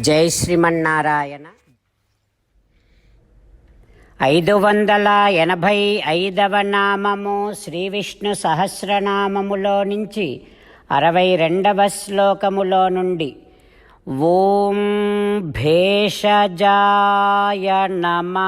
జై శ్రీమన్నారాయణ. ఐదు వందల ఎనభై ఐదవ నామము శ్రీ విష్ణు సహస్రనామములో నుంచి అరవై రెండవ శ్లోకములో నుండి ఓం భేషజాయ నమ.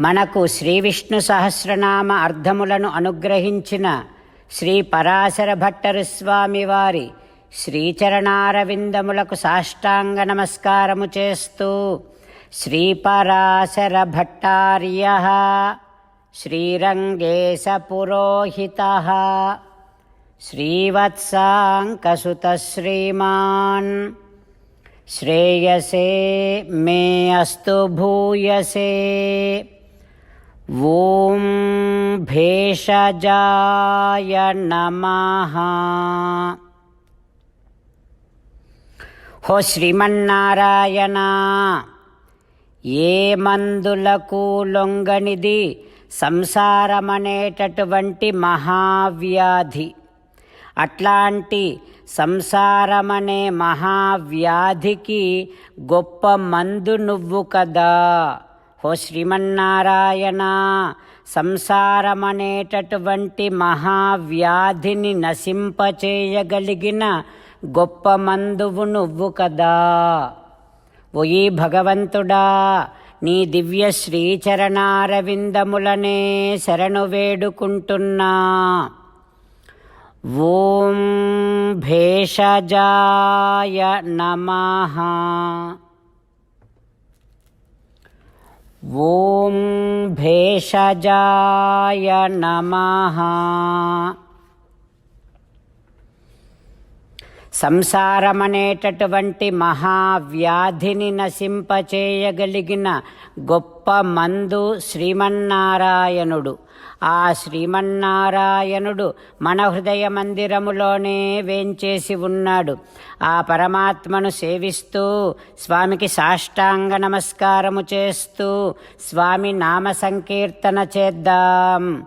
మనకు శ్రీ విష్ణు సహస్రనామ అర్థములను అనుగ్రహించిన శ్రీ పరాశర భట్టరు స్వామివారి శ్రీచరణారవిందములకు సాష్టాంగ నమస్కారము చేస్తూ శ్రీ పరాశర భట్టార్య శ్రీరంగేశ పురోహిత శ్రీవత్సాంకసుత శ్రీమాన్ శ్రేయసే మే అస్తు భూయసే. ఓం భేషజాయ నమః హో శ్రీమన్నారాయణ ఏ మందులకు లొంగనిది సంసారమనేటటువంటి మహావ్యాధి అట్లాంటి సంసారమనే మహావ్యాధికి గొప్ప మందు నువ్వు కదా. ఓ శ్రీమన్నారాయణ సంసారమనేటటువంటి మహావ్యాధిని నశింపచేయగలిగిన గొప్ప మందువు నువ్వు కదా. ఒయి భగవంతుడా నీ దివ్య శ్రీచరణారవిందములనే శరణు వేడుకుంటున్నా. ఓం భేషజాయ నమ. ॐ भेषजाय नमः సంసారమనేటటువంటి మహావ్యాధిని నశింపచేయగలిగిన గొప్ప మందు శ్రీమన్నారాయణుడు. ఆ శ్రీమన్నారాయణుడు మన హృదయ మందిరములోనే వేంచేసి ఉన్నాడు. ఆ పరమాత్మను సేవిస్తూ స్వామికి సాష్టాంగ నమస్కారము చేస్తూ స్వామి నామ సంకీర్తన చేద్దాం.